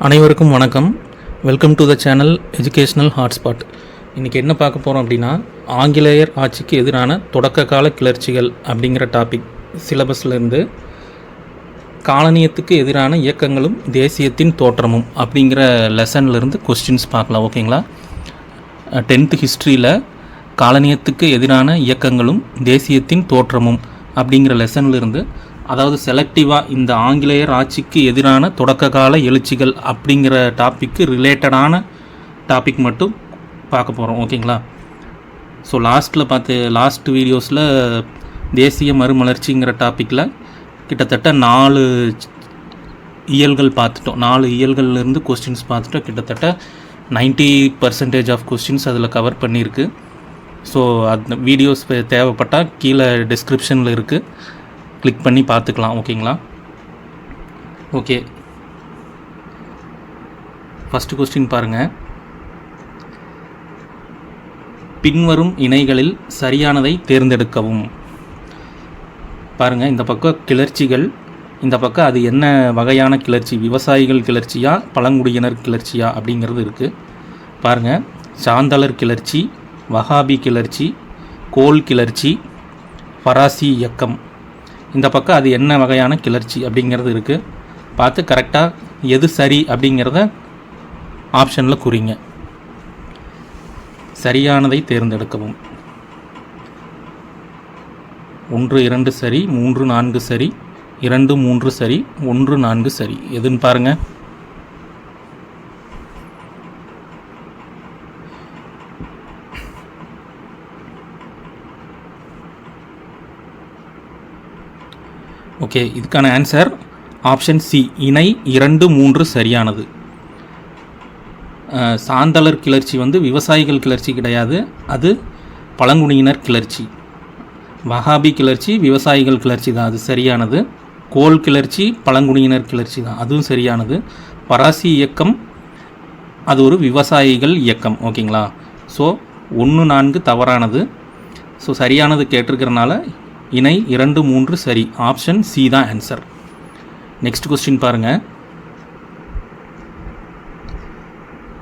அனைவருக்கும் வணக்கம். Welcome to the channel educational hotspot இன்றைக்கி என்ன பார்க்க போகிறோம் அப்படின்னா ஆங்கிலேயர் ஆட்சிக்கு எதிரான தொடக்க கால கிளர்ச்சிகள் அப்படிங்கிற டாபிக் சிலபஸ்லேருந்து காலனியத்துக்கு எதிரான இயக்கங்களும் தேசியத்தின் தோற்றமும் அப்படிங்கிற லெசன்லேருந்து கொஸ்டின்ஸ் பார்க்கலாம் ஓகேங்களா டென்த்து ஹிஸ்ட்ரியில் காலனியத்துக்கு எதிரான இயக்கங்களும் தேசியத்தின் தோற்றமும் அப்படிங்கிற லெசன்லேருந்து அதாவது செலக்டிவாக இந்த ஆங்கிலேயர் ஆட்சிக்கு எதிரான தொடக்க கால எழுச்சிகள் அப்படிங்கிற டாப்பிக்கு ரிலேட்டடான டாபிக் மட்டும் பார்க்க போகிறோம் ஓகேங்களா ஸோ லாஸ்ட்டில் பார்த்து லாஸ்ட் வீடியோஸில் தேசிய மறுமலர்ச்சிங்கிற டாப்பிக்கில் கிட்டத்தட்ட நாலு இயல்கள் பார்த்துட்டோம். நாலு இயல்கள்லேருந்து கொஸ்டின்ஸ் பார்த்துட்டோம். கிட்டத்தட்ட 90% பர்சன்டேஜ் ஆஃப் கொஸ்டின்ஸ் அதில் கவர் பண்ணியிருக்கு. ஸோ அந்த வீடியோஸ் தேவைப்பட்டால் கீழே டிஸ்கிரிப்ஷனில் இருக்குது கிளிக் பண்ணி பார்த்துக்கலாம் ஓகேங்களா? ஓகே. ஃபஸ்ட்டு கொஸ்டின் பாருங்கள் பின்வரும் இணைகளில் சரியானதை தேர்ந்தெடுக்கவும். பாருங்கள் இந்த பக்கம் கிளர்ச்சிகள் இந்த பக்கம் அது என்ன வகையான கிளர்ச்சி? விவசாயிகள் கிளர்ச்சியா பழங்குடியினர் கிளர்ச்சியா அப்படிங்கிறது இருக்குது பாருங்கள் சாந்தலர் கிளர்ச்சி வஹாபி கிளர்ச்சி கோல் கிளர்ச்சி பராசி இயக்கம். இந்த பக்கம் அது என்ன வகையான கிளர்ச்சி அப்படிங்கிறது இருக்குது பார்த்து கரெக்டாக எது சரி அப்படிங்கிறத ஆப்ஷனில் குறிங்க. சரியானதை தேர்ந்தெடுக்கவும். ஒன்று இரண்டு சரி மூன்று நான்கு சரி இரண்டு மூன்று சரி ஒன்று நான்கு சரி. எதுன்னு பாருங்கள் ஓகே இதுக்கான ஆன்சர் ஆப்ஷன் சி இணை இரண்டு மூன்று சரியானது. சாந்தளர் கிளர்ச்சி வந்து விவசாயிகள் கிளர்ச்சி கிடையாது. அது பழங்குடியினர் கிளர்ச்சி. வஹாபி கிளர்ச்சி விவசாயிகள் கிளர்ச்சி தான். அது சரியானது. கோல் கிளர்ச்சி பழங்குடியினர் கிளர்ச்சி தான். அதுவும் சரியானது. பராசி இயக்கம் அது ஒரு விவசாயிகள் இயக்கம். ஓகேங்களா ஸோ ஒன்று நான்கு தவறானது. ஸோ சரியானது கேட்டிருக்கிறனால இணை இரண்டு மூன்று சரி. ஆப்ஷன் சி தான் ஆன்சர் நெக்ஸ்ட் கொஸ்டின் பாருங்கள்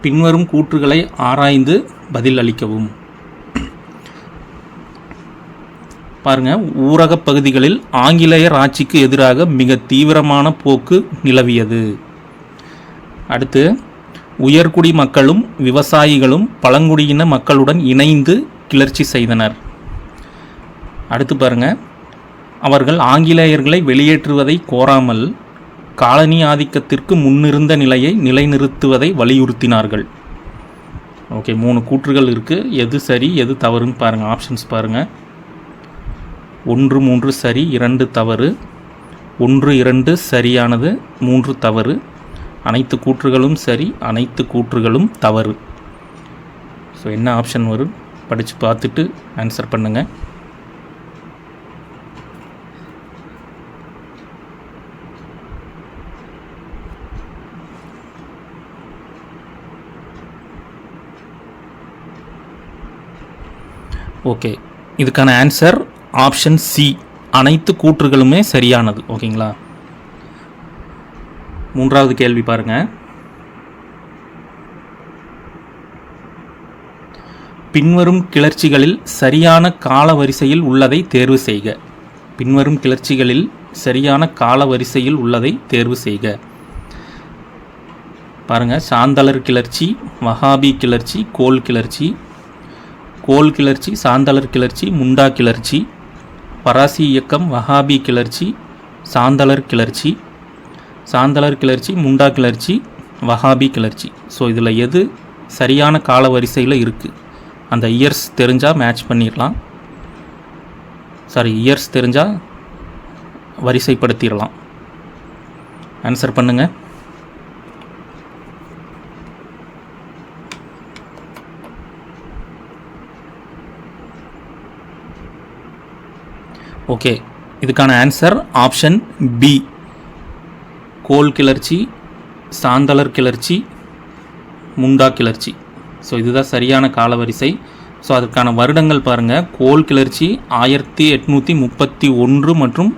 பின்வரும் கூற்றுகளை ஆராய்ந்து பதில் அளிக்கவும். பாருங்க ஊரகப் பகுதிகளில் ஆங்கிலேயர் ஆட்சிக்கு எதிராக மிக தீவிரமான போக்கு நிலவியது. அடுத்து உயர்குடி மக்களும் விவசாயிகளும் பழங்குடியின மக்களுடன் இணைந்து கிளர்ச்சி செய்தனர். அடுத்து பாருங்க. அவர்கள் ஆங்கிலேயர்களை வெளியேற்றுவதை கோராமல் காலனி ஆதிக்கத்திற்கு முன்னிருந்த நிலையை நிலைநிறுத்துவதை வலியுறுத்தினார்கள். ஓகே மூணு கூற்றுகள் இருக்குது எது சரி எது தவறுன்னு பாருங்கள் ஆப்ஷன்ஸ் பாருங்கள் ஒன்று மூன்று சரி இரண்டு தவறு. ஒன்று இரண்டு சரியானது மூன்று தவறு. அனைத்து கூற்றுகளும் சரி அனைத்து கூற்றுகளும் தவறு. ஸோ என்ன ஆப்ஷன் வரும்? படித்து பார்த்துட்டு ஆன்சர் பண்ணுங்கள் ஓகே. இதுக்கான ஆன்சர் ஆப்ஷன் சி அனைத்து கூற்றுகளுமே சரியானது. ஓகேங்களா? மூன்றாவது கேள்வி பாருங்கள் பின்வரும் கிளர்ச்சிகளில் சரியான கால வரிசையில் உள்ளதை தேர்வு செய்க. பின்வரும் கிளர்ச்சிகளில் சரியான கால வரிசையில் உள்ளதை தேர்வு செய்க. பாருங்கள் சாந்தளர் கிளர்ச்சி வஹாபி கிளர்ச்சி கோல் கிளர்ச்சி கோல் கிளர்ச்சி சாந்தளர் கிளர்ச்சி முண்டா கிளர்ச்சி பராசி இயக்கம் வஹாபி கிளர்ச்சி சாந்தளர் கிளர்ச்சி சாந்தளர் கிளர்ச்சி முண்டா கிளர்ச்சி வஹாபி கிளர்ச்சி. ஸோ இதில் எது சரியான கால வரிசையில் இருக்குது அந்த இயர்ஸ் தெரிஞ்சால் மேட்ச் பண்ணிடலாம் சாரி இயர்ஸ் தெரிஞ்சால் வரிசைப்படுத்திடலாம் ஆன்சர் பண்ணுங்கள் ஓகே. இதுக்கான ஆன்சர் ஆப்ஷன் பி கோல் கிளர்ச்சி சாந்தளர் கிளர்ச்சி முண்டா கிளர்ச்சி. ஸோ இதுதான் சரியான காலவரிசை. ஸோ அதுக்கான வருடங்கள் பாருங்கள் கோல் கிளர்ச்சி ஆயிரத்தி எட்நூற்றி முப்பத்தி ஒன்று மற்றும்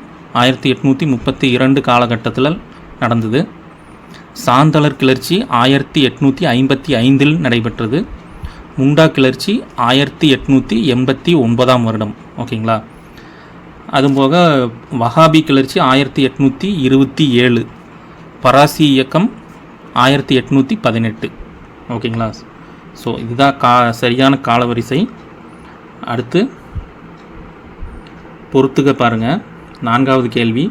ஆயிரத்தி எட்நூற்றி முப்பத்தி இரண்டு காலகட்டத்தில் நடந்தது. சாந்தளர் கிளர்ச்சி ஆயிரத்தி எட்நூற்றி ஐம்பத்தி ஐந்தில் நடைபெற்றது. முண்டா கிளர்ச்சி ஆயிரத்தி எட்நூற்றி எண்பத்தி ஒன்பதாம் வருடம். ஓகேங்களா? அதுபோக வஹாபி கிளர்ச்சி ஆயிரத்தி எட்நூற்றி இருபத்தி ஏழு. பராசி இயக்கம் ஆயிரத்தி எட்நூற்றி பதினெட்டு. ஓகேங்களா? ஸோ இதுதான் கா சரியான காலவரிசை. அடுத்து பொறுத்துக்க பாருங்கள் நான்காவது கேள்வி.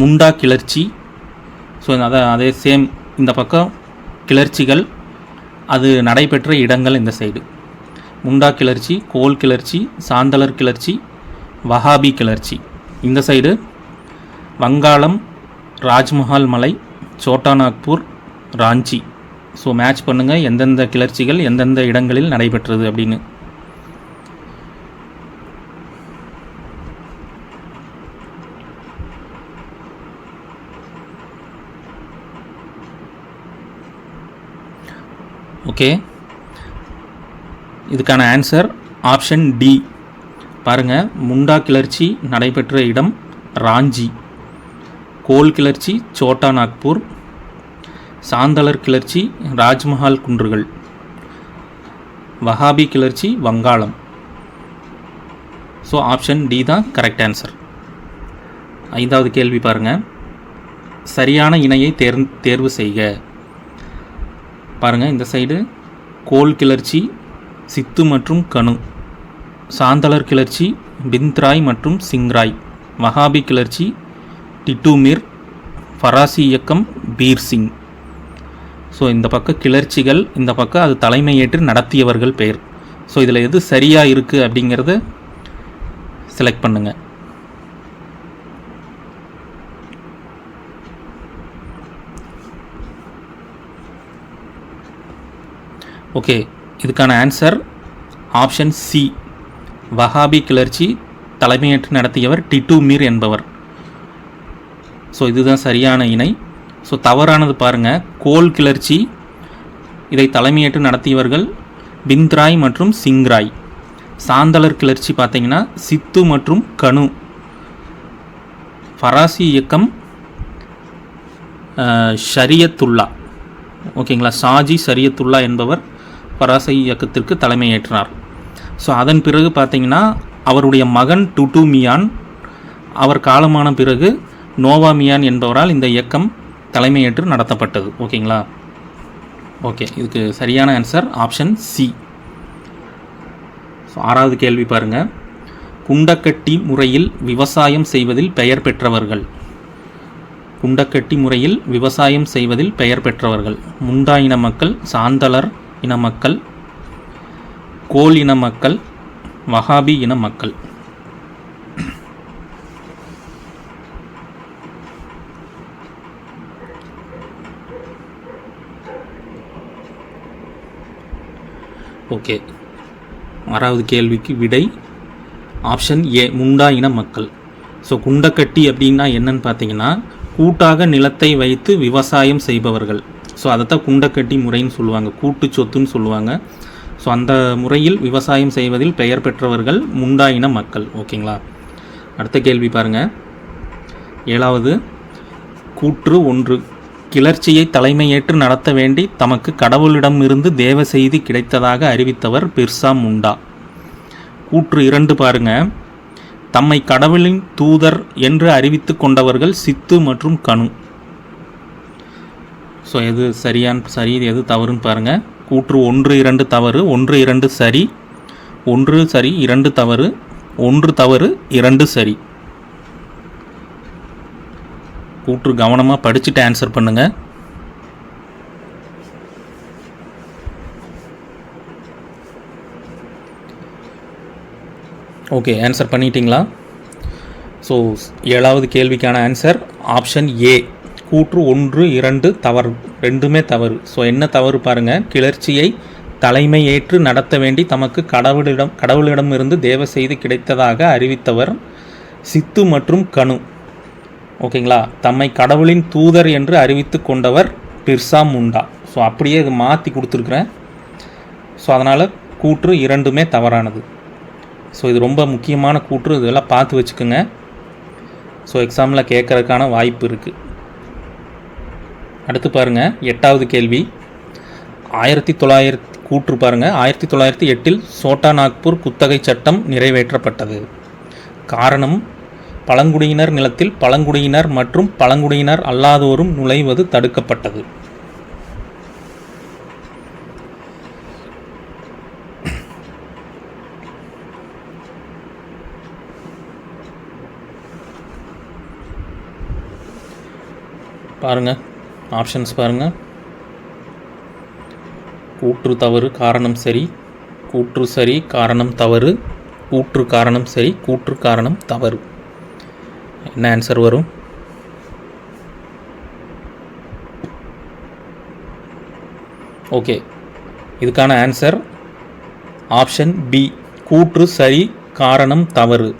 முண்டா கிளர்ச்சி. ஸோ அதை அதே சேம் இந்த பக்கம் கிளர்ச்சிகள் அது நடைபெற்ற இடங்கள் இந்த சைடு முண்டா கிளர்ச்சி கோல் கிளர்ச்சி சாந்தலர் கிளர்ச்சி வஹாபி கிளர்ச்சி. இந்த சைடு வங்காளம் ராஜ்மஹால் மலை சோட்டா நாக்பூர் ராஞ்சி. ஸோ மேட்ச் பண்ணுங்கள் எந்தெந்த கிளர்ச்சிகள் எந்தெந்த இடங்களில் நடைபெற்றது அப்படின்னு. ஓகே இதுக்கான ஆன்சர் ஆப்ஷன் டி பாருங்கள் முண்டா கிளர்ச்சி நடைபெற்ற இடம் ராஞ்சி. கோல் கிளர்ச்சி சோட்டா நாக்பூர் சாந்தளர் கிளர்ச்சி ராஜ்மஹால் குன்றுகள். வஹாபி கிளர்ச்சி வங்காளம். ஸோ ஆப்ஷன் டி தான் கரெக்ட் ஆன்சர் ஐந்தாவது கேள்வி பாருங்கள் சரியான இணையை தேர் தேர்வு செய்க. பாருங்கள் இந்த சைடு கோல் கிளர்ச்சி சித்து மற்றும் கனு சாந்தலர் கிளர்ச்சி பிந்த்ராய் மற்றும் சிங்ராய். மகாபி கிளர்ச்சி டிட்டுமிர் ஃபராசி இயக்கம் பீர் சிங் ஸோ இந்த பக்கம் கிளர்ச்சிகள் இந்த பக்கம் அது தலைமையேற்று நடத்தியவர்கள் பெயர் ஸோ இதில் எது சரியாக இருக்குது அப்படிங்கிறத செலக்ட் பண்ணுங்கள் ஓகே இதுக்கான ஆன்சர் ஆப்ஷன் சி வஹாபி கிளர்ச்சி தலைமையேற்று நடத்தியவர் டிட்டு மீர் என்பவர். ஸோ இதுதான் சரியான இணை. ஸோ தவறானது பாருங்கள் கோல் கிளர்ச்சி இதை தலைமையேற்று நடத்தியவர்கள் பிந்த்ராய் மற்றும் சிங்ராய். சாந்தலர் கிளர்ச்சி பார்த்தீங்கன்னா சித்து மற்றும் கனு. ஃபராசி இயக்கம் ஷரியத்துல்லா. ஓகேங்களா? ஷாஜி ஷரியத்துல்லா என்பவர் ஃபராசி இயக்கத்திற்கு தலைமையேற்றினார். ஸோ அதன் பிறகு பார்த்தீங்கன்னா அவருடைய மகன் டுட்டு மியான் அவர் காலமான பிறகு நோவா மியான் என்பவரால் இந்த இயக்கம் தலைமையேற்று நடத்தப்பட்டது. ஓகேங்களா? ஓகே இதுக்கு சரியான ஆன்சர் ஆப்ஷன் சி ஸோ ஆறாவது கேள்வி பாருங்கள் குண்டக்கட்டி முறையில் விவசாயம் செய்வதில் பெயர் பெற்றவர்கள். குண்டக்கட்டி முறையில் விவசாயம் செய்வதில் பெயர் பெற்றவர்கள். முண்டா இன மக்கள் சாந்தலர் இன மக்கள் கோல் இன மக்கள் வஹாபி இன மக்கள். ஓகே ஆறாவது கேள்விக்கு விடை. ஆப்ஷன் ஏ முண்டா இன மக்கள். ஸோ குண்டக்கட்டி அப்படின்னா என்னன்னு பார்த்தீங்கன்னா கூட்டாக நிலத்தை வைத்து விவசாயம் செய்பவர்கள். ஸோ அதைத்தான் குண்டக்கட்டி முறைன்னு சொல்லுவாங்க கூட்டு சொத்துன்னு சொல்லுவாங்க. ஸோ அந்த முறையில் விவசாயம் செய்வதில் பெயர் பெற்றவர்கள் முண்டா இன மக்கள். ஓகேங்களா? அடுத்த கேள்வி பாருங்கள் ஏழாவது கூற்று ஒன்று. கிளர்ச்சியை தலைமையேற்று நடத்த வேண்டி தமக்கு கடவுளிடமிருந்து தேவ செய்தி கிடைத்ததாக அறிவித்தவர் பிர்சா முண்டா. கூற்று இரண்டு பாருங்க. தம்மை கடவுளின் தூதர் என்று அறிவித்து கொண்டவர்கள் சித்து மற்றும் கனு. ஸோ எது சரியான் சரி எது தவறுன்னு பாருங்கள் கூற்று ஒன்று இரண்டு தவறு ஒன்று இரண்டு சரி ஒன்று சரி இரண்டு தவறு ஒன்று தவறு இரண்டு சரி. கூற்று கவனமாக படிச்சுட்டு ஆன்சர் பண்ணுங்க. ஓகே ஆன்சர் பண்ணிட்டீங்களா? ஸோ ஏழாவது கேள்விக்கான ஆன்சர் ஆப்ஷன் ஏ கூற்று ஒன்று இரண்டு தவறு ரெண்டுமே தவறு. ஸோ என்ன தவறு பாருங்கள் கிளர்ச்சியை தலைமை ஏற்று நடத்த வேண்டி தமக்கு கடவுளிடம் கடவுளிடமிருந்து தேவ செய்தி கிடைத்ததாக அறிவித்தவர் சித்து மற்றும் கனு. ஓகேங்களா? தம்மை கடவுளின் தூதர் என்று அறிவித்து கொண்டவர் பிர்சா முண்டா. ஸோ அப்படியே இது மாற்றி கொடுத்துருக்குறேன். ஸோ அதனால் கூற்று இரண்டுமே தவறானது. ஸோ இது ரொம்ப முக்கியமான கூற்று. இதெல்லாம் பார்த்து வச்சுக்கோங்க. ஸோ எக்ஸாமில் கேட்கறதுக்கான வாய்ப்பு இருக்குது அடுத்து பாருங்கள் எட்டாவது கேள்வி. ஆயிரத்தி தொள்ளாயிரத்தி கூற்று பாருங்கள் ஆயிரத்தி தொள்ளாயிரத்தி எட்டில் சோட்டா நாக்பூர் குத்தகை சட்டம் நிறைவேற்றப்பட்டது. காரணம் பழங்குடியினர் நிலத்தில் பழங்குடியினர் மற்றும் பழங்குடியினர் அல்லாதோரும் நுழைவது தடுக்கப்பட்டது. பாருங்கள் ஆப்ஷன்ஸ் பாருங்கள் கூற்று தவறு காரணம் சரி. கூற்று சரி காரணம் தவறு. கூற்று காரணம் சரி கூற்று காரணம் தவறு. என்ன ஆன்சர் வரும்? ஓகே இதுக்கான ஆன்சர் ஆப்ஷன் பி கூற்று சரி காரணம் தவறு.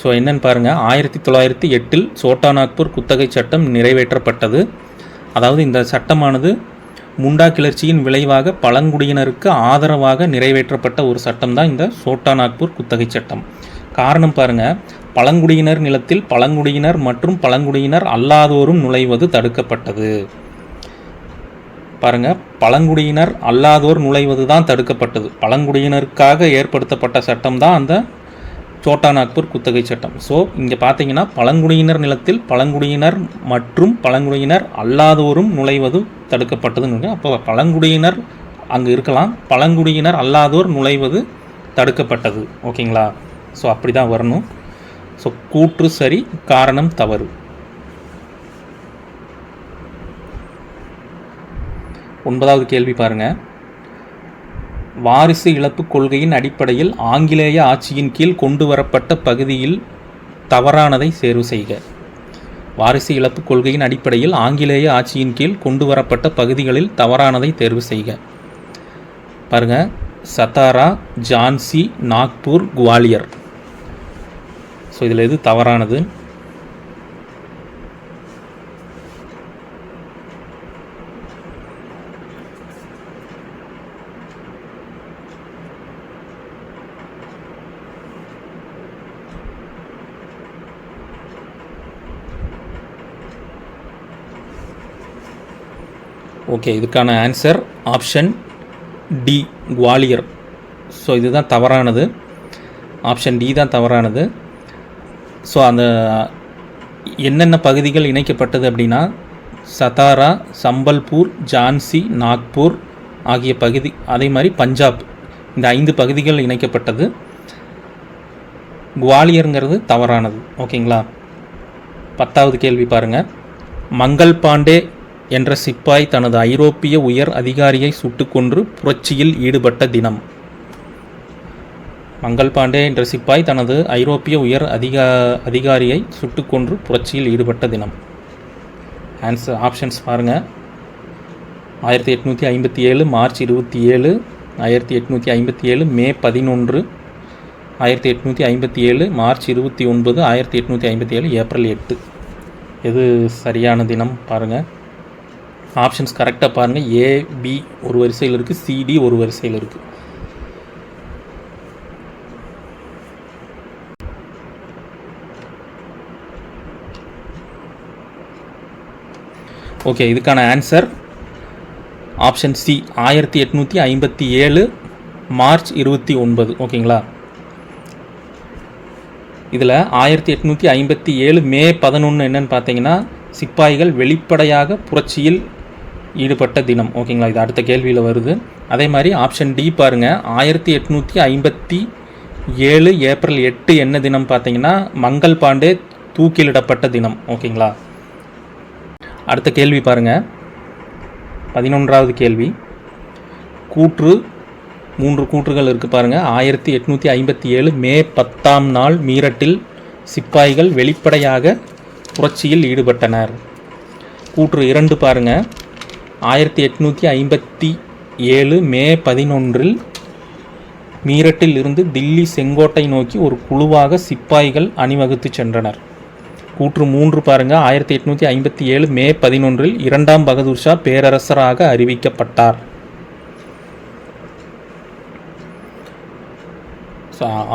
ஸோ என்னன்னு பாருங்கள் ஆயிரத்தி தொள்ளாயிரத்தி எட்டில் சோட்டா நாக்பூர் குத்தகை சட்டம் நிறைவேற்றப்பட்டது. அதாவது இந்த சட்டமானது முண்டா கிளர்ச்சியின் விளைவாக பழங்குடியினருக்கு ஆதரவாக நிறைவேற்றப்பட்ட ஒரு சட்டம் தான் இந்த சோட்டா நாக்பூர் குத்தகை சட்டம். காரணம் பாருங்க. பழங்குடியினர் நிலத்தில் பழங்குடியினர் மற்றும் பழங்குடியினர் அல்லாதோரும் நுழைவது தடுக்கப்பட்டது. பாருங்க. பழங்குடியினர் அல்லாதோர் நுழைவது தான் தடுக்கப்பட்டது. பழங்குடியினருக்காக ஏற்படுத்தப்பட்ட சட்டம் தான் அந்த சோட்டா நாக்பூர் குத்தகை சட்டம். ஸோ இங்கே பார்த்தீங்கன்னா பழங்குடியினர் நிலத்தில் பழங்குடியினர் மற்றும் பழங்குடியினர் அல்லாதோரும் நுழைவது தடுக்கப்பட்டதுன்னு அப்போ பழங்குடியினர் அங்கே இருக்கலாம். பழங்குடியினர் அல்லாதோர் நுழைவது தடுக்கப்பட்டது. ஓகேங்களா? ஸோ அப்படி தான் வரணும். ஸோ கூற்று சரி காரணம் தவறு. ஒன்பதாவது கேள்வி பாருங்கள் வாரிசு இழப்பு கொள்கையின் அடிப்படையில் ஆங்கிலேய ஆட்சியின் கீழ் கொண்டு வரப்பட்ட பகுதியில் தவறானதை தேர்வு செய்க. வாரிசு இழப்பு கொள்கையின் அடிப்படையில் ஆங்கிலேய ஆட்சியின் கீழ் கொண்டு வரப்பட்ட பகுதிகளில் தவறானதை தேர்வு செய்க. பாருங்க சத்தாரா ஜான்சி நாக்பூர் குவாலியர். ஸோ இதில் எது தவறானது? ஓகே இதுக்கான answer option D Gwalior so இதுதான் தவறானது. ஆப்ஷன் டி தான் தவறானது. ஸோ அந்த என்னென்ன பகுதிகள் இணைக்கப்பட்டது அப்படின்னா சதாரா சம்பல்பூர் ஜான்சி நாக்பூர் ஆகிய பகுதி அதே மாதிரி பஞ்சாப் இந்த ஐந்து பகுதிகள் இணைக்கப்பட்டது. குவாலியருங்கிறது தவறானது. ஓகேங்களா பத்தாவது கேள்வி பாருங்கள் மங்கள் பாண்டே என்ற சிப்பாய் தனது ஐரோப்பிய உயர் அதிகாரியை சுட்டுக்கொன்று புரட்சியில் ஈடுபட்ட தினம். மங்கள் பாண்டே என்ற சிப்பாய் தனது ஐரோப்பிய உயர் அதிகா அதிகாரியை சுட்டுக்கொன்று புரட்சியில் ஈடுபட்ட தினம். ஆன்சர் ஆப்ஷன்ஸ் பாருங்கள் ஆயிரத்தி எட்நூற்றி ஐம்பத்தி ஏழு மார்ச் இருபத்தி ஏழு ஆயிரத்தி எட்நூற்றி ஐம்பத்தி ஏழு மே பதினொன்று ஆயிரத்தி எட்நூற்றி ஐம்பத்தி ஏழு மார்ச் இருபத்தி ஒன்பது ஆயிரத்தி எட்நூற்றி ஐம்பத்தி ஏழு ஏப்ரல் எட்டு. எது சரியான தினம் பாருங்கள் ஆப்ஷன்ஸ் கரெக்டாக பாருங்கள் ஏ பி ஒரு வரிசையில் இருக்குது சிடி ஒரு வரிசையில் இருக்குது ஓகே இதுக்கான ஆன்சர் ஆப்ஷன் சி ஆயிரத்தி எட்நூற்றி ஐம்பத்தி ஏழு மார்ச் இருபத்தி ஒன்பது. ஓகேங்களா இதில் ஆயிரத்தி எட்நூற்றி ஐம்பத்தி ஏழு மே பதினொன்று என்னன்னு பார்த்தீங்கன்னா சிப்பாய்கள் வெளிப்படையாக புரட்சியில் ஈடுபட்ட தினம். ஓகேங்களா இது அடுத்த கேள்வியில் வருது. அதே மாதிரி ஆப்ஷன் டி பாருங்கள் ஆயிரத்தி எட்நூற்றி ஐம்பத்தி ஏழு ஏப்ரல் எட்டு என்ன தினம் பார்த்தீங்கன்னா மங்கள் பாண்டே தூக்கிலிடப்பட்ட தினம். ஓகேங்களா அடுத்த கேள்வி பாருங்கள் பதினொன்றாவது கேள்வி. கூற்று மூன்று கூற்றுகள் இருக்குது பாருங்கள் ஆயிரத்தி எட்நூற்றி ஐம்பத்தி ஏழு மே பத்தாம் நாள் மீரட்டில் சிப்பாய்கள் வெளிப்படையாக புரட்சியில் ஈடுபட்டனர். கூற்று இரண்டு பாருங்கள் ஆயிரத்தி எட்நூற்றி ஐம்பத்தி ஏழு மே பதினொன்றில் மீரட்டில் இருந்து தில்லி செங்கோட்டை நோக்கி ஒரு குழுவாக சிப்பாய்கள் அணிவகுத்து சென்றனர். கூற்று மூன்று பாருங்க. ஆயிரத்தி எட்நூற்றி ஐம்பத்தி ஏழு மே பதினொன்றில் இரண்டாம் பகதூர் ஷா பேரரசராக அறிவிக்கப்பட்டார்.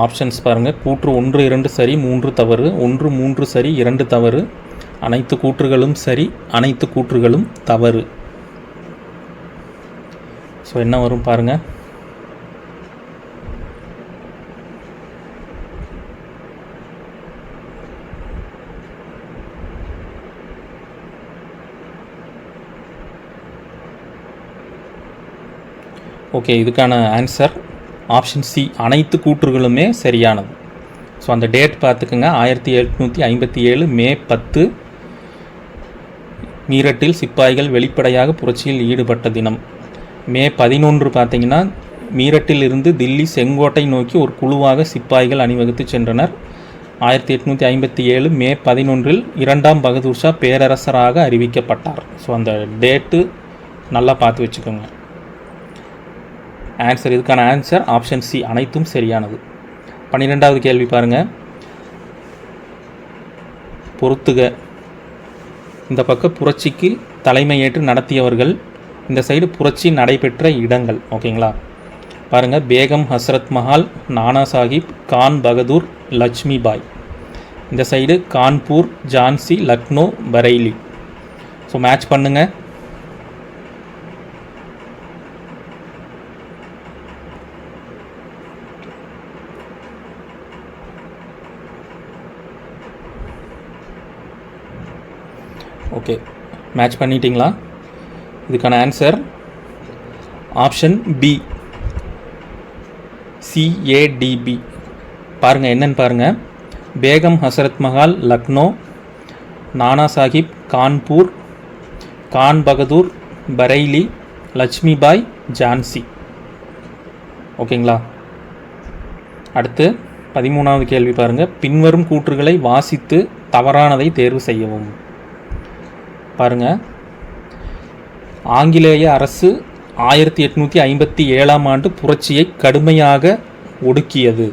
ஆப்ஷன்ஸ் பாருங்கள் கூற்று ஒன்று இரண்டு சரி மூன்று தவறு. ஒன்று மூன்று சரி இரண்டு தவறு. அனைத்து கூற்றுகளும் சரி அனைத்து கூற்றுகளும் தவறு. ஸோ என்ன வரும் பாருங்கள் ஓகே இதுக்கான ஆன்சர் ஆப்ஷன் சி அனைத்து கூற்றுகளுமே சரியானது. ஸோ அந்த டேட் பார்த்துக்குங்க. ஆயிரத்தி எழுநூற்றி ஐம்பத்தி ஏழு மே பத்து மீரட்டில் சிப்பாய்கள் வெளிப்படையாக புரட்சியில் ஈடுபட்ட தினம். மே பதினொன்று பார்த்தீங்கன்னா மீரட்டில் இருந்து தில்லி செங்கோட்டை நோக்கி ஒரு குழுவாக சிப்பாய்கள் அணிவகுத்து சென்றனர். ஆயிரத்தி எட்நூற்றி ஐம்பத்தி ஏழு மே பதினொன்றில் இரண்டாம் பகதூர் ஷா பேரரசராக அறிவிக்கப்பட்டார். ஸோ அந்த டேட்டு நல்லா பார்த்து வச்சுக்கோங்க. ஆன்சர் இதுக்கான ஆன்சர் ஆப்ஷன் சி அனைத்தும் சரியானது. பன்னிரெண்டாவது கேள்வி பாருங்கள் பொறுத்துக. இந்த பக்கம் புரட்சிக்கு தலைமையேற்று நடத்தியவர்கள் இந்த சைடு புரட்சி நடைபெற்ற இடங்கள் ஓகேங்களா? பாருங்கள் பேகம் ஹஸ்ரத் மஹால் நானா சாஹிப் கான் பகதூர் லட்சுமி பாய். இந்த side Kanpur Jhansi Lucknow Bareilly. So match பண்ணுங்கள் ஓகே மேட்ச் பண்ணிட்டீங்களா? இதுக்கான ஆன்சர் ஆப்ஷன் பி சிஏடிபி பாருங்கள் என்னன்னு பாருங்கள் பேகம் ஹசரத் மஹால் லக்னோ நானா சாஹிப் கான்பூர் கான் பகதூர் பரைலி லட்சுமிபாய் ஜான்சி. ஓகேங்களா? அடுத்து பதிமூணாவது கேள்வி பாருங்கள் பின்வரும் கூற்றுகளை வாசித்து தவறானதை தேர்வு செய்யவும். பாருங்கள் ஆங்கிலேய அரசு ஆயிரத்தி எட்நூற்றி ஐம்பத்தி ஏழாம் ஆண்டு புரட்சியை கடுமையாக ஒடுக்கியது.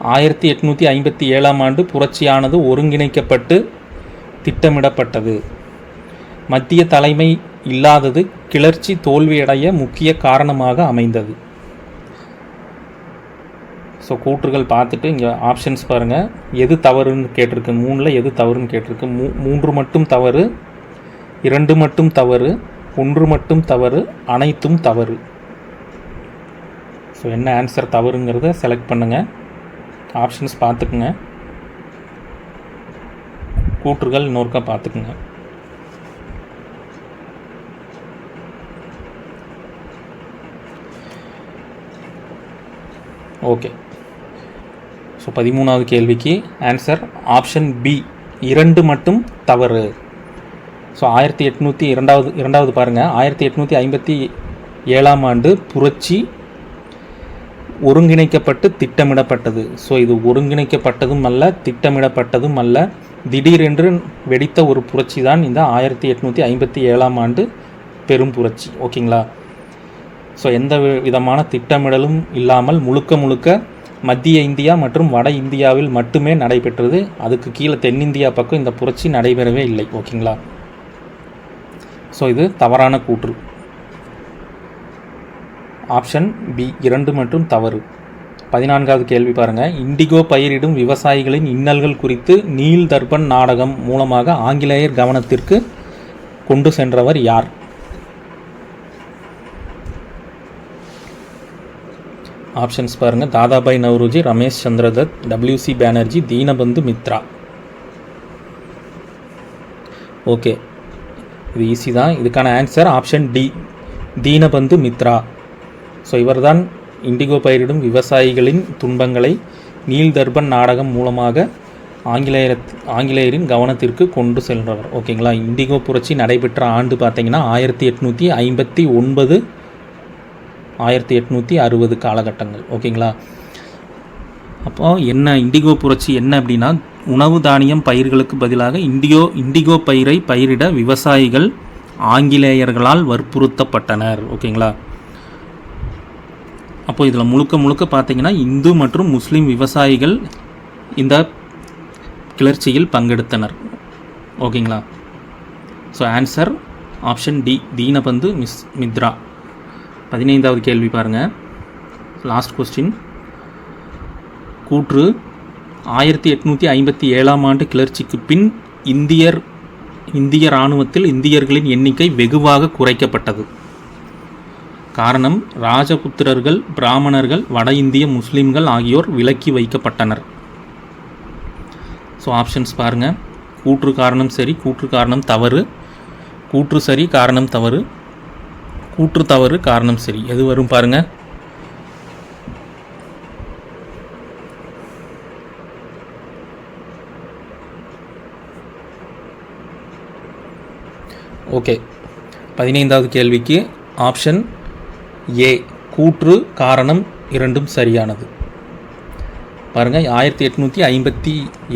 ஆயிரத்தி எட்நூற்றி ஐம்பத்தி ஏழாம் ஆண்டு புரட்சியானது ஒருங்கிணைக்கப்பட்டு திட்டமிடப்பட்டது. மத்திய தலைமை இல்லாதது கிளர்ச்சி தோல்வியடைய முக்கிய காரணமாக அமைந்தது. ஸோ கூற்றுகள் பார்த்துட்டு இங்கே ஆப்ஷன்ஸ் பாருங்கள் எது தவறுன்னு கேட்டிருக்கு? மூணில் எது தவறுன்னு கேட்டிருக்கு? மூ மூன்று மட்டும் தவறு. இரண்டு மட்டும் தவறு ஒன்று மட்டும் தவறு அனைத்தும் தவறு. ஸோ என்ன ஆன்சர் தவறுங்கிறத செலக்ட் பண்ணுங்கள் ஆப்ஷன்ஸ் பார்த்துக்குங்க. கூற்றுகள் இன்னொருக்கா பார்த்துக்குங்க. ஓகே ஸோ பதிமூணாவது கேள்விக்கு ஆன்சர் ஆப்ஷன் பி இரண்டு மட்டும் தவறு. ஸோ ஆயிரத்தி எட்நூற்றி இரண்டாவது இரண்டாவது பாருங்கள் ஆயிரத்தி எட்நூற்றி ஐம்பத்தி ஏழாம் ஆண்டு புரட்சி ஒருங்கிணைக்கப்பட்டு திட்டமிடப்பட்டது. ஸோ இது ஒருங்கிணைக்கப்பட்டதும் அல்ல திட்டமிடப்பட்டதும் அல்ல. திடீரென்று வெடித்த ஒரு புரட்சி தான் இந்த ஆயிரத்தி எட்நூற்றி ஐம்பத்தி ஏழாம் ஆண்டு பெரும் புரட்சி. ஓகேங்களா? ஸோ எந்த வி- விதமான திட்டமிடலும் இல்லாமல் முழுக்க முழுக்க மத்திய இந்தியா மற்றும் வட இந்தியாவில் மட்டுமே நடைபெற்றது. அதுக்கு கீழே தென்னிந்தியா பக்கம் இந்த புரட்சி நடைபெறவே இல்லை. ஓகேங்களா? ஸோ இது தவறான கூற்று. ஆப்ஷன் பி இரண்டு மற்றும் தவறு. பதினான்காவது கேள்வி பாருங்கள் இண்டிகோ பயிரிடும் விவசாயிகளின் இன்னல்கள் குறித்து நீல் தர்பன் நாடகம் மூலமாக ஆங்கிலேயர் கவனத்திற்கு கொண்டு சென்றவர் யார்? ஆப்ஷன்ஸ் பாருங்கள் தாதாபாய் நவ்ருஜி ரமேஷ் சந்திரதத் டபிள்யூசி பானர்ஜி தீனபந்து மித்ரா. ஓகே இது ஈஸி தான். இதுக்கான answer option D Dinabandhu Mitra. So இவர்தான் இண்டிகோ பயிரிடும் விவசாயிகளின் துன்பங்களை நீல் தர்பன் நாடகம் மூலமாக ஆங்கிலேயர் ஆங்கிலேயரின் கவனத்திற்கு கொண்டு சென்றவர். ஓகேங்களா இண்டிகோ புரட்சி நடைபெற்ற ஆண்டு பார்த்தீங்கன்னா ஆயிரத்தி எட்நூற்றி ஐம்பத்தி ஒன்பது ஆயிரத்தி எட்நூற்றி அறுபது காலகட்டங்கள். ஓகேங்களா அப்போது என்ன இண்டிகோ புரட்சி என்ன அப்படின்னா உணவு தானியம் பயிர்களுக்கு பதிலாக இண்டிகோ இண்டிகோ பயிரை பயிரிட விவசாயிகள் ஆங்கிலேயர்களால் வற்புறுத்தப்பட்டனர். ஓகேங்களா? அப்போ இதில் முழுக்க முழுக்க பார்த்தீங்கன்னா இந்து மற்றும் முஸ்லீம் விவசாயிகள் இந்த கிளர்ச்சியில் பங்கெடுத்தனர். ஓகேங்களா? So answer option D Dinabandhu miss Mitra. பதினைந்தாவது கேள்வி பாருங்கள் லாஸ்ட் கொஸ்டின் கூற்று ஆயிரத்தி எட்நூற்றி ஐம்பத்தி ஏழாம் ஆண்டு கிளர்ச்சிக்கு பின் இந்தியர் இந்திய இராணுவத்தில் இந்தியர்களின் எண்ணிக்கை வெகுவாக குறைக்கப்பட்டது. காரணம் ராஜபுத்திரர்கள் பிராமணர்கள் வட இந்திய முஸ்லிம்கள் ஆகியோர் விலக்கி வைக்கப்பட்டனர். ஸோ ஆப்ஷன்ஸ் பாருங்கள் கூற்று காரணம் சரி கூற்று காரணம் தவறு. கூற்று சரி காரணம் தவறு. கூற்று தவறு காரணம் சரி. எது வரும் பாருங்கள் ஓகே. பதினைந்தாவது கேள்விக்கு ஆப்ஷன் ஏ கூற்று காரணம் இரண்டும் சரியானது. பாருங்கள் ஆயிரத்தி எட்நூற்றி ஐம்பத்தி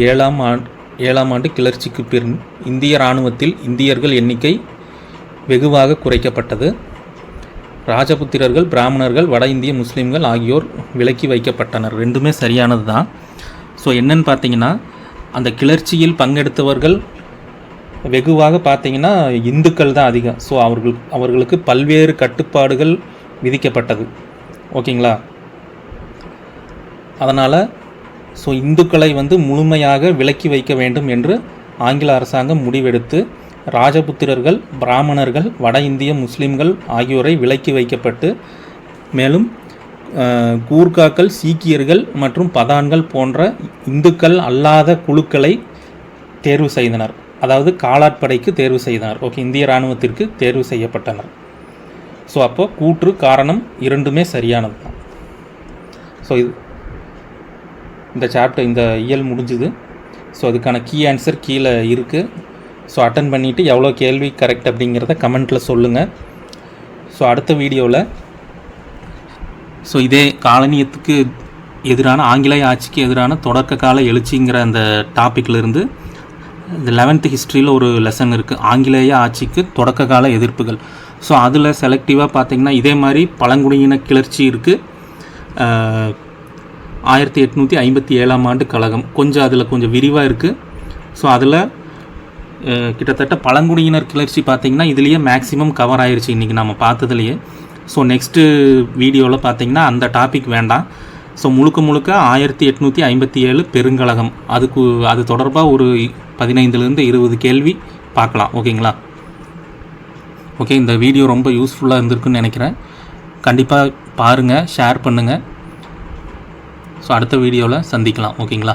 ஏழாம் ஆண்டு ஏழாம் ஆண்டு கிளர்ச்சிக்கு பின் இந்திய இராணுவத்தில் இந்தியர்கள் எண்ணிக்கை வெகுவாக குறைக்கப்பட்டது. ராஜபுத்திரர்கள் பிராமணர்கள் வட இந்திய முஸ்லீம்கள் ஆகியோர் விலக்கி வைக்கப்பட்டனர். ரெண்டுமே சரியானது தான் ஸோ என்னன்னு பார்த்தீங்கன்னா அந்த கிளர்ச்சியில் பங்கெடுத்தவர்கள் வெகுவாக பார்த்தீங்கன்னா இந்துக்கள் தான் அதிகம். ஸோ அவர்கள் அவர்களுக்கு பல்வேறு கட்டுப்பாடுகள் விதிக்கப்பட்டது. ஓகேங்களா? அதனால் ஸோ இந்துக்களை வந்து முழுமையாக விலக்கி வைக்க வேண்டும் என்று ஆங்கில அரசாங்கம் முடிவெடுத்து ராஜபுத்திரர்கள் பிராமணர்கள் வட இந்திய முஸ்லிம்கள் ஆகியோரை விலக்கி வைக்கப்பட்டு மேலும் கூர்காக்கள் சீக்கியர்கள் மற்றும் பதான்கள் போன்ற இந்துக்கள் அல்லாத குழுக்களை தேர்வு செய்தனர். அதாவது காலாட்படைக்கு தேர்வு செய்தனர் ஓகே இந்திய இராணுவத்திற்கு தேர்வு செய்யப்பட்டனர். ஸோ அப்போ கூற்று காரணம் இரண்டுமே சரியானது. தான் ஸோ இது இந்த சாப்டர் இந்த இயல் முடிஞ்சுது. ஸோ அதுக்கான கீ ஆன்சர் கீழே இருக்குது ஸோ அட்டன் பண்ணிவிட்டு எவ்வளோ கேள்வி கரெக்ட் அப்படிங்கிறத கமெண்ட்டில் சொல்லுங்கள் ஸோ அடுத்த வீடியோவில் ஸோ இதே காலனியத்துக்கு எதிரான ஆங்கிலேய ஆட்சிக்கு எதிரான தொடக்க கால எழுச்சிங்கிற அந்த டாப்பிக்கிலிருந்து இருந்து இந்த லெவன்த்து ஹிஸ்ட்ரியில் ஒரு லெசன் இருக்குது ஆங்கிலேய ஆட்சிக்கு தொடக்க கால எதிர்ப்புகள். ஸோ அதில் செலக்டிவாக பார்த்திங்கன்னா இதே மாதிரி பழங்குடியின கிளர்ச்சி இருக்குது ஆயிரத்தி எட்நூற்றி ஐம்பத்தி ஏழாம் ஆண்டு கழகம். கொஞ்சம் அதில் கொஞ்சம் விரிவாக இருக்குது ஸோ அதில் கிட்டத்தட்ட பழங்குடியினர் கிளர்ச்சி பார்த்திங்கன்னா இதுலேயே மேக்ஸிமம் கவர் ஆயிடுச்சு இன்றைக்கி நம்ம பார்த்ததுலையே. ஸோ நெக்ஸ்ட்டு வீடியோவில் பார்த்தீங்கன்னா அந்த டாபிக் வேண்டாம். ஸோ முழுக்க முழுக்க ஆயிரத்தி எட்நூற்றி ஐம்பத்தி ஏழு பெருங்கழகம். அதுக்கு அது தொடர்பாக ஒரு பதினைந்துலேருந்து இருபது கேள்வி பார்க்கலாம். ஓகேங்களா ஓகே இந்த வீடியோ ரொம்ப யூஸ்ஃபுல்லாக இருந்திருக்குன்னு நினைக்கிறேன். கண்டிப்பாக பாருங்கள் ஷேர் பண்ணுங்கள் ஸோ அடுத்த வீடியோவில் சந்திக்கலாம். ஓகேங்களா